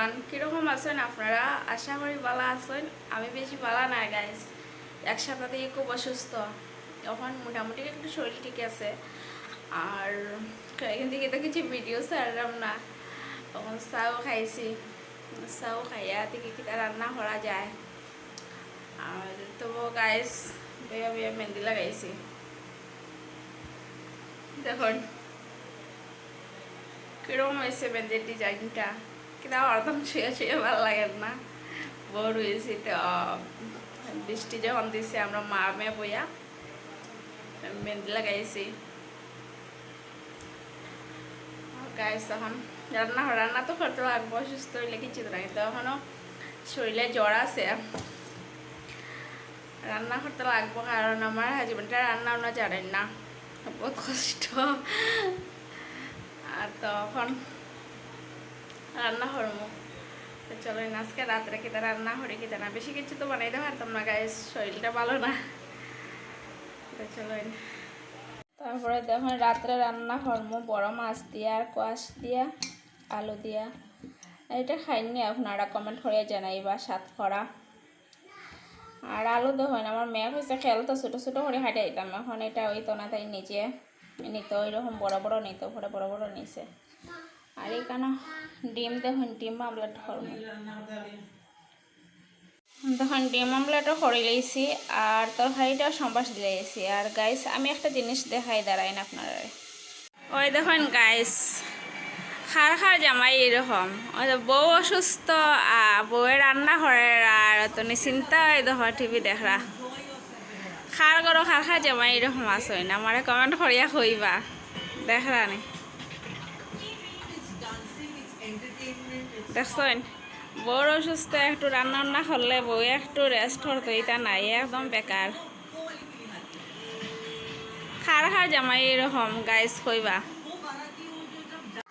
Everyone কীরকম আছেন আপনারা? আশা করি ভালো আছেন। আমি বেশি ভালো না গাইস এক সপ্তাহ থেকে খুব অসুস্থ। এখন মোটামুটি একটু শরীর ঠিক আছে। আর এখান থেকে তো কিছু ভিডিও ছাড়লাম না। তখন চাও খাইছি। চাও খাইয়া থেকে কিতা রান্না করা যায়। আর তো গাইস বেয়া বেয়া মেহেন্দি লাগাইছি। দেখুন, কীরকম হয়েছে মেহেন্দির ডিজাইনটা কিনা একদম ছুঁয়ে ছুঁয়ে ভালো লাগে না। বড় হয়েছে তো, বৃষ্টি যখন দিছে, আমরা মা মেয়ে বইয়া মেহেন্দি লাগাইছি। গাইস তখন রান্না রান্না তো করতে লাগবো, সুস্থ হইলে কিছু নাই। তো এখনও শরীরে জ্বর আছে। রান্না করতে লাগবো কারণ আমার হাজবেন্ডটা রান্না ওনা জানেন না। বহুত কষ্ট। আর তখন রান্না তো চলো আজকে রাত্রে কিতা রান্না করি কিতা না। বেশি কিছু তো বানাইতে পারতাম না, গাইস শরীরটা ভালো না। তো চলো তারপরে দেখুন রাত্রে রান্না করব, বড় মাছ দিয়া, আর কোয়াশ দিয়া, আলু দিয়া। এটা খাইনি আপনারা কমেন্ট করে জানাইবা সাত করা। আর আলু দেখুন আমার মেয়ে হয়েছে খেলতো ছোটো ছোটো করে হাঁটে দিতাম, এখন এটা ওই তো না তাই নিজে নিত ওই রকম বড় বড় নিত বড় বড় নিছে। আর এখানে ডিম দেখুন, ডিম আমলেট করব তখন ডিম আমলেটও করে লইছি আর তরকারিটাও সম্বাস দিয়েছি আর গাইস আমি একটা জিনিস দেখাই, দাঁড়াইন আপনারা। ওই দেখুন গাইস খার খার জামাই এরকম। ওই বউ অসুস্থ বউয়ের রান্না করে আর তুমি চিন্তা ওই দেখো টিভি দেখরা। খার করো খার খার জামাই এরকম আছে না? আমার কমেন্ট করিয়া কইবা। দেখরা নি? দেখছেন? বউর অসুস্থ, একটু রান্না বান্না করলে বউ একটু রেস্ট করতো এটা নাই একদম বেকার। খার খার জামাই এরকম গাইস কইবা।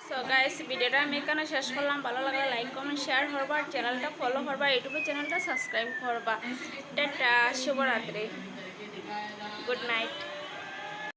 সো গাইস ভিডিওটা আমি এখানে শেষ করলাম। ভালো লাগলে লাইক কমেন্ট শেয়ার করবা। চ্যানেলটা ফলো করবা ইউটিউবের চ্যানেলটা সাবস্ক্রাইব করবা। টাটা, শুভরাত্রি। Good night